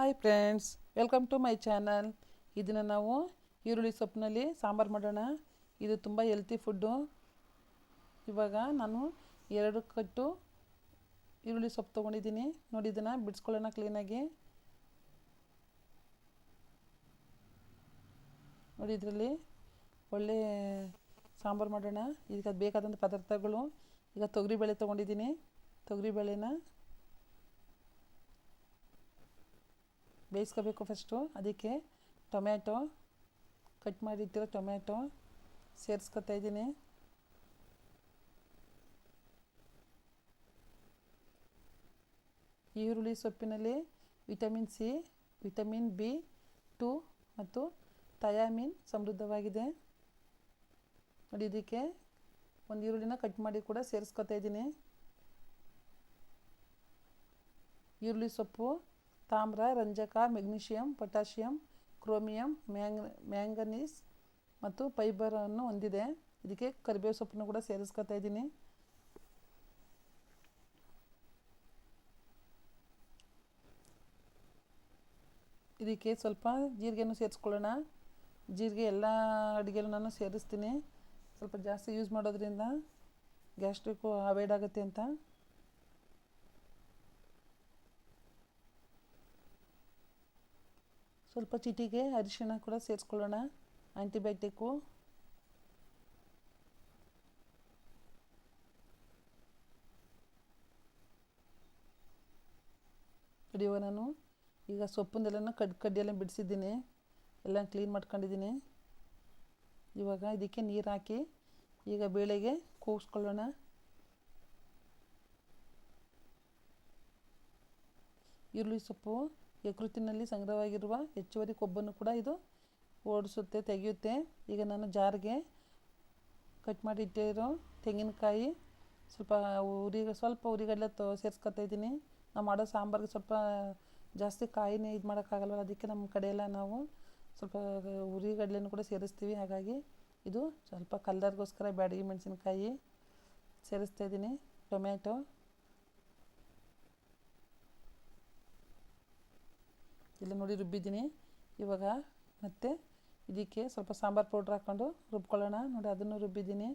Hi friends welcome to my channel ಇದನ್ನು ನಾವು ಈರುಳ್ಳಿ ಸೊಪ್ಪಿನಲ್ಲಿ ಸಾಂಬಾರು ಮಾಡೋಣ. ಇದು ತುಂಬ ಹೆಲ್ತಿ ಫುಡ್ಡು ಇವಾಗ ನಾನು ಎರಡು ಕಟ್ಟು ಈರುಳ್ಳಿ ಸೊಪ್ಪು ತೊಗೊಂಡಿದ್ದೀನಿ. ನೋಡಿ, ಇದನ್ನು ಬಿಡಿಸ್ಕೊಳ್ಳೋಣ ಕ್ಲೀನಾಗಿ ನೋಡಿ, ಇದರಲ್ಲಿ ಒಳ್ಳೆ ಸಾಂಬಾರು ಮಾಡೋಣ. ಇದಕ್ಕೆ ಅದು ಬೇಕಾದಂಥ ಪದಾರ್ಥಗಳು. ಈಗ ತೊಗರಿಬೇಳೆ ತೊಗೊಂಡಿದ್ದೀನಿ. ತೊಗರಿಬೇಳೆನ ಬೇಯಿಸ್ಕೋಬೇಕು ಫಸ್ಟು ಅದಕ್ಕೆ ಟೊಮ್ಯಾಟೊ ಕಟ್ ಮಾಡಿಟ್ಟಿರೋ ಟೊಮ್ಯಾಟೊ ಸೇರಿಸ್ಕೊತಾ ಇದ್ದೀನಿ. ಈರುಳ್ಳಿ ಸೊಪ್ಪಿನಲ್ಲಿ vitamin C, vitamin B two ಮತ್ತು ಥಯಾಮಿನ್ ಸಮೃದ್ಧವಾಗಿದೆ. ನೋಡಿ, ಇದಕ್ಕೆ ಒಂದು ಈರುಳ್ಳಿನ ಕಟ್ ಮಾಡಿ ಕೂಡ ಸೇರಿಸ್ಕೊತಾ ಇದ್ದೀನಿ. ಈರುಳ್ಳಿ ಸೊಪ್ಪು ತಾಮ್ರ, ರಂಜಕ, ಮೆಗ್ನೀಷಿಯಂ, ಪೊಟ್ಯಾಷಿಯಂ, ಕ್ರೋಮಿಯಂ, ಮ್ಯಾಂಗ್, ಮ್ಯಾಂಗನೀಸ್ ಮತ್ತು ಫೈಬರನ್ನು ಹೊಂದಿದೆ. ಇದಕ್ಕೆ ಕರಿಬೇವು ಸೊಪ್ಪನ್ನು ಕೂಡ ಸೇರಿಸ್ಕೊತಾ ಇದ್ದೀನಿ. ಇದಕ್ಕೆ ಸ್ವಲ್ಪ ಜೀರಿಗೆನೂ ಸೇರಿಸ್ಕೊಳ್ಳೋಣ. ಜೀರಿಗೆ ಎಲ್ಲ ಅಡುಗೆಲೂ ನಾನು ಸೇರಿಸ್ತೀನಿ. ಸ್ವಲ್ಪ ಜಾಸ್ತಿ ಯೂಸ್ ಮಾಡೋದ್ರಿಂದ ಗ್ಯಾಸ್ಟ್ರಿಕ್ಕು ಅವಾಯ್ಡ್ ಆಗುತ್ತೆ ಅಂತ. ಸ್ವಲ್ಪ ಚಿಟಿಗೆ ಅರಿಶಿಣ ಕೂಡ ಸೇರಿಸ್ಕೊಳ್ಳೋಣ ಆ್ಯಂಟಿಬಯೋಟಿಕ್ಕು ಹಿಡಿಯುವ ನಾನು. ಈಗ ಸೊಪ್ಪಿಂದೆಲ್ಲ ಕಡ್, ಕಡ್ಡಿಯೆಲ್ಲ ಬಿಡಿಸಿದ್ದೀನಿ. ಎಲ್ಲ ಕ್ಲೀನ್ ಮಾಡ್ಕೊಂಡಿದ್ದೀನಿ. ಇವಾಗ ಇದಕ್ಕೆ ನೀರು ಹಾಕಿ ಈಗ ಬೇಳೆಗೆ ಕೂಗಿಸ್ಕೊಳ್ಳೋಣ. ಈರುಳ್ಳಿ ಸೊಪ್ಪು. ಯಕೃತಿನಲ್ಲಿ ಸಂಗ್ರಹವಾಗಿರುವ ಹೆಚ್ಚುವರಿ ಕೊಬ್ಬನ್ನು ಕೂಡ ಇದು ಓಡಿಸುತ್ತೆ, ತೆಗೆಯುತ್ತೆ. ಈಗ ನಾನು ಜಾರ್ಗೆ ಕಟ್ ಮಾಡಿ ಇಟ್ಟಿರೋ ತೆಂಗಿನಕಾಯಿ ಸ್ವಲ್ಪ ಉರಿ, ಸ್ವಲ್ಪ ಉರಿಗಡಲೆ ತೋ, ಸೇರಿಸ್ಕೊತಾ ಇದ್ದೀನಿ. ನಾವು ಮಾಡೋ ಸಾಂಬಾರಿಗೆ ಸ್ವಲ್ಪ ಜಾಸ್ತಿ ಕಾಯಿನೇ ಇದು ಮಾಡೋಕ್ಕಾಗಲ್ಲ ಅದಕ್ಕೆ ನಮ್ಮ ಕಡೆಯೆಲ್ಲ ನಾವು ಸ್ವಲ್ಪ ಉರಿಗಡ್ಲೆನೂ ಕೂಡ ಸೇರಿಸ್ತೀವಿ. ಹಾಗಾಗಿ ಇದು ಸ್ವಲ್ಪ ಕಲ್ಲರ್ಗೋಸ್ಕರ ಬ್ಯಾಡಗಿ ಮೆಣಸಿನ್ಕಾಯಿ ಸೇರಿಸ್ತಾ ಇದ್ದೀನಿ. ಟೊಮ್ಯಾಟೊ ಎಲ್ಲ ನೋಡಿ ರುಬ್ಬಿದ್ದೀನಿ. ಇವಾಗ ಮತ್ತೆ ಇದಕ್ಕೆ ಸ್ವಲ್ಪ ಸಾಂಬಾರು ಪೌಡ್ರ್ ಹಾಕ್ಕೊಂಡು ರುಬ್ಕೊಳ್ಳೋಣ. ನೋಡಿ ಅದನ್ನು ರುಬ್ಬಿದ್ದೀನಿ.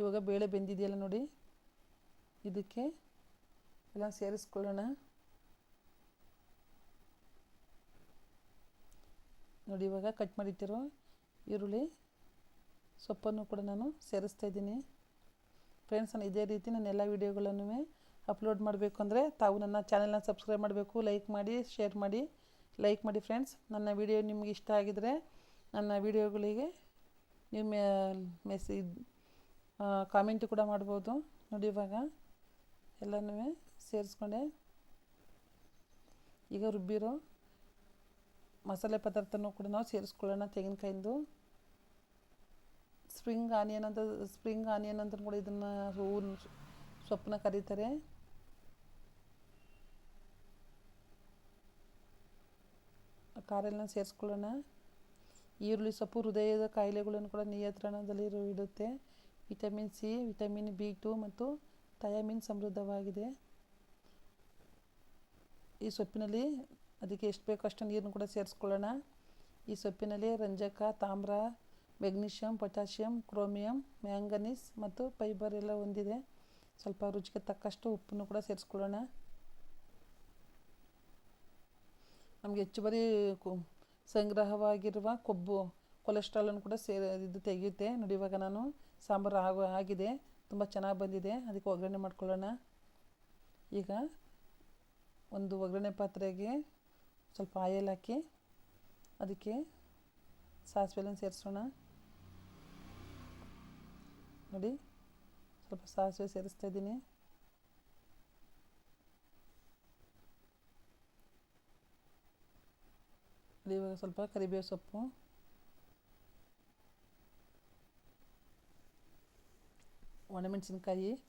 ಇವಾಗ ಬೇಳೆ ಬೆಂದಿದೆಯಲ್ಲ ನೋಡಿ. ಇದಕ್ಕೆ ಎಲ್ಲ ಸೇರಿಸ್ಕೊಳ್ಳೋಣ. ನೋಡಿ ಇವಾಗ ಕಟ್ ಮಾಡಿಟ್ಟಿರೋ ಈರುಳ್ಳಿ ಸೊಪ್ಪನ್ನು ಕೂಡ ನಾನು ಸೇರಿಸ್ತಾ ಇದ್ದೀನಿ. ಫ್ರೆಂಡ್ಸ್, ನಾನು ಇದೇ ರೀತಿ ನಾನು ಎಲ್ಲ ವೀಡಿಯೋಗಳನ್ನು ಅಪ್ಲೋಡ್ ಮಾಡಬೇಕು ಅಂದರೆ ತಾವು ನನ್ನ ಚಾನೆಲ್ನ ಸಬ್ಸ್ಕ್ರೈಬ್ ಮಾಡಬೇಕು ಲೈಕ್ ಮಾಡಿ ಶೇರ್ ಮಾಡಿ ಲೈಕ್ ಮಾಡಿ ಫ್ರೆಂಡ್ಸ್ ನನ್ನ ವಿಡಿಯೋ ನಿಮ್ಗೆ ಇಷ್ಟ ಆಗಿದರೆ ನನ್ನ ವಿಡಿಯೋಗಳಿಗೆ ನೀವು ಮೆಸೇಜ್ ಕಾಮೆಂಟ್ ಕೂಡ ಮಾಡ್ಬೋದು. ನೋಡಿ ಇವಾಗ ಎಲ್ಲನೂ ಸೇರಿಸ್ಕೊಂಡೆ. ಈಗ ರುಬ್ಬಿರೋ ಮಸಾಲೆ ಪದಾರ್ಥನೂ ಕೂಡ ನಾವು ಸೇರಿಸ್ಕೊಳ್ಳೋಣ ತೆಂಗಿನಕಾಯಿಂದು. ಸ್ಪ್ರಿಂಗ್ ಆನಿಯನ್ ಅಂತ ಸ್ಪ್ರಿಂಗ್ ಆನಿಯನ್ ಅಂತ ಕೂಡ ಇದನ್ನು ಹೂವಿನ ಸೊಪ್ಪನ್ನ ಕರೀತಾರೆ. ಖಾರ ಎಲ್ಲ ಸೇರಿಸ್ಕೊಳ್ಳೋಣ. ಈರುಳ್ಳಿ ಸೊಪ್ಪು ಹೃದಯದ ಕಾಯಿಲೆಗಳನ್ನು ಕೂಡ ನಿಯಂತ್ರಣದಲ್ಲಿ ಇಡುತ್ತೆ. Vitamin C, vitamin B two ಮತ್ತು ಥಯಾಮಿನ್ ಸಮೃದ್ಧವಾಗಿದೆ. ಈ ಸೊಪ್ಪಿನಲ್ಲಿ ಅದಕ್ಕೆ ಎಷ್ಟು ಬೇಕೋ ಅಷ್ಟು ನೀರನ್ನು ಕೂಡ ಸೇರಿಸ್ಕೊಳ್ಳೋಣ. ಈ ಸೊಪ್ಪಿನಲ್ಲಿ ರಂಜಕ, ತಾಮ್ರ, ಮೆಗ್ನೀಷಿಯಂ, ಪೊಟ್ಯಾಷಿಯಂ, ಕ್ರೋಮಿಯಂ, ಮ್ಯಾಂಗನೀಸ್ ಮತ್ತು ಫೈಬರ್ ಎಲ್ಲ ಹೊಂದಿದೆ ಸ್ವಲ್ಪ ರುಚಿಗೆ ತಕ್ಕಷ್ಟು ಉಪ್ಪನ್ನು ಕೂಡ ಸೇರಿಸ್ಕೊಳ್ಳೋಣ. ನಮಗೆ ಹೆಚ್ಚುವರಿ ಸಂಗ್ರಹವಾಗಿರುವ ಕೊಬ್ಬು ಕೊಲೆಸ್ಟ್ರಾಲನ್ನು ಕೂಡ ಸೇರಿ, ಇದು ತೆಗೆಯುತ್ತೆ. ನೋಡಿ, ಇವಾಗ ನಾನು ಸಾಂಬಾರು ಆಗೋ, ಆಗಿದೆ. ತುಂಬ ಚೆನ್ನಾಗಿ ಬಂದಿದೆ. ಅದಕ್ಕೆ ಒಗ್ಗರಣೆ ಮಾಡ್ಕೊಳ್ಳೋಣ. ಈಗ ಒಂದು ಒಗ್ಗರಣೆ ಪಾತ್ರೆಗೆ ಸ್ವಲ್ಪ ಆಯಲ್ ಹಾಕಿ, ಅದಕ್ಕೆ ಸಾಸಿವೆಲ್ಲ ಸೇರಿಸೋಣ. ನೋಡಿ, ಸ್ವಲ್ಪ ಸಾಸಿವೆ ಸೇರಿಸ್ತಾ ಇದ್ದೀನಿ. ಇವಾಗ ಸ್ವಲ್ಪ ಕರಿಬೇವು ಸೊಪ್ಪು. ಒಣಮೆಣಸಿನ್ಕಾಯಿ.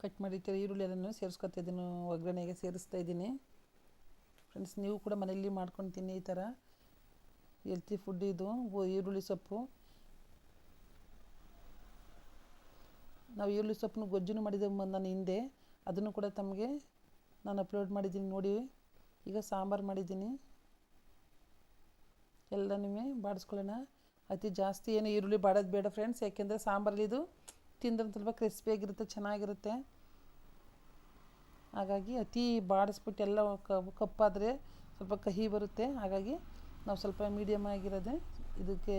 ಕಟ್ ಮಾಡಿರ್ತೀರ ಈರುಳ್ಳಿ ಎಲ್ಲನೂ ಸೇರಿಸ್ಕೊತಾ ಇದ್ದೀನಿ ಒಗ್ಗರಣೆಗೆ ಸೇರಿಸ್ತಾ ಇದ್ದೀನಿ ಫ್ರೆಂಡ್ಸ್ ನೀವು ಕೂಡ ಮನೆಯಲ್ಲಿ ಮಾಡ್ಕೊತೀನಿ ಈ ಥರ. ಹೆಲ್ತಿ ಫುಡ್ ಇದು ಈರುಳ್ಳಿ ಸೊಪ್ಪು. ನಾವು ಈರುಳ್ಳಿ ಸೊಪ್ಪನ್ನು ಗೊಜ್ಜುನು ಮಾಡಿದ್ದೆ ಮ- ನಾನು ಹಿಂದೆ. ಅದನ್ನು ಕೂಡ ತಮಗೆ ನಾನು ಅಪ್ಲೋಡ್ ಮಾಡಿದ್ದೀನಿ ನೋಡಿ. ಈಗ ಸಾಂಬಾರು ಮಾಡಿದ್ದೀನಿ. ಎಲ್ಲನೂ ಬಾಡಿಸ್ಕೊಳ್ಳೋಣ. ಅತಿ ಜಾಸ್ತಿ ಏನು ಈರುಳ್ಳಿ ಬಾಡೋದು ಬೇಡ ಫ್ರೆಂಡ್ಸ್ ಯಾಕೆಂದರೆ ಸಾಂಬಾರಲ್ಲಿ ಇದು ತಿಂದ್ರೆ ಸ್ವಲ್ಪ ಕ್ರಿಸ್ಪಿಯಾಗಿರುತ್ತೆ ಚೆನ್ನಾಗಿರುತ್ತೆ. ಹಾಗಾಗಿ ಅತಿ ಬಾಡಿಸ್ಬಿಟ್ಟು ಎಲ್ಲ ಕಪ್ಪಾದರೆ ಸ್ವಲ್ಪ ಕಹಿ ಬರುತ್ತೆ. ಹಾಗಾಗಿ ನಾವು ಸ್ವಲ್ಪ ಮೀಡಿಯಮ್ ಆಗಿರೋದೆ ಇದಕ್ಕೆ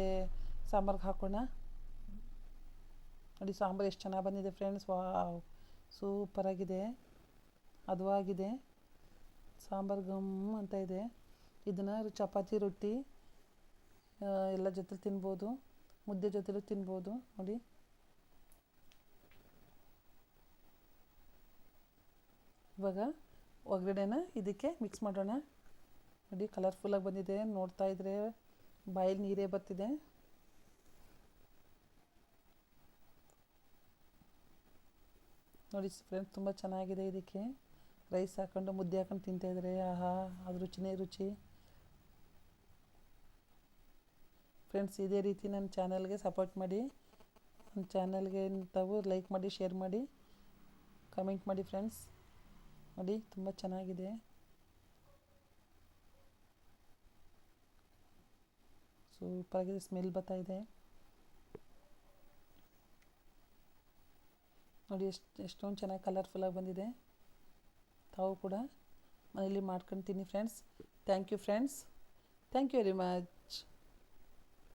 ಸಾಂಬಾರ್ಗೆ ಹಾಕೋಣ. ನೋಡಿ ಸಾಂಬಾರು ಎಷ್ಟು ಚೆನ್ನಾಗಿ ಬಂದಿದೆ ಫ್ರೆಂಡ್ಸ್ ವಾ ಸೂಪರಾಗಿದೆ ಹದವಾಗಿದೆ ಸಾಂಬಾರು ಗಮ್ ಅಂತ ಇದೆ. ಇದನ್ನು ಚಪಾತಿ, ರೊಟ್ಟಿ ಎಲ್ಲ ಜೊತೆ ತಿನ್ಬೋದು. ಮುದ್ದೆ ಜೊತೆಲೂ ತಿನ್ಬೋದು. ನೋಡಿ. ಇವಾಗ ಒಗ್ಗರಣೆನ ಇದಕ್ಕೆ ಮಿಕ್ಸ್ ಮಾಡೋಣ. ನೋಡಿ ಕಲರ್ಫುಲ್ಲಾಗಿ ಬಂದಿದೆ. ನೋಡ್ತಾ ಇದ್ರೆ ಬಾಯಲ್ಲಿ ನೀರೇ ಬರ್ತಿದೆ. ನೋಡಿ ಫ್ರೆಂಡ್ಸ್ ತುಂಬ ಚೆನ್ನಾಗಿದೆ ಇದಕ್ಕೆ. ರೈಸ್ ಹಾಕೊಂಡು ಮುದ್ದೆ ಹಾಕೊಂಡು ತಿಂತಾಯಿದ್ರೆ ಆಹಾ, ಅದು ರುಚಿನೇ ರುಚಿ. ಫ್ರೆಂಡ್ಸ್ ಇದೇ ರೀತಿ ನನ್ನ ಚಾನಲ್ಗೆ ಸಪೋರ್ಟ್ ಮಾಡಿ. ನನ್ನ ಚಾನಲ್ಗೆ ತಾವು ಲೈಕ್ ಮಾಡಿ ಶೇರ್ ಮಾಡಿ ಕಮೆಂಟ್ ಮಾಡಿ ಫ್ರೆಂಡ್ಸ್ ನೋಡಿ, ತುಂಬ ಚೆನ್ನಾಗಿದೆ. ಸೂಪರಾಗಿದೆ ಸ್ಮೆಲ್ ಬರ್ತಾ ಇದೆ. ನೋಡಿ, ಎಷ್ಟು, ಎಷ್ಟೊಂದು ಚೆನ್ನಾಗಿ ಕಲರ್ಫುಲ್ಲಾಗಿ ಬಂದಿದೆ. ತಾವು ಕೂಡ ಮನೇಲಿ ಮಾಡ್ಕೊಂಡು friends thank you friends thank you very much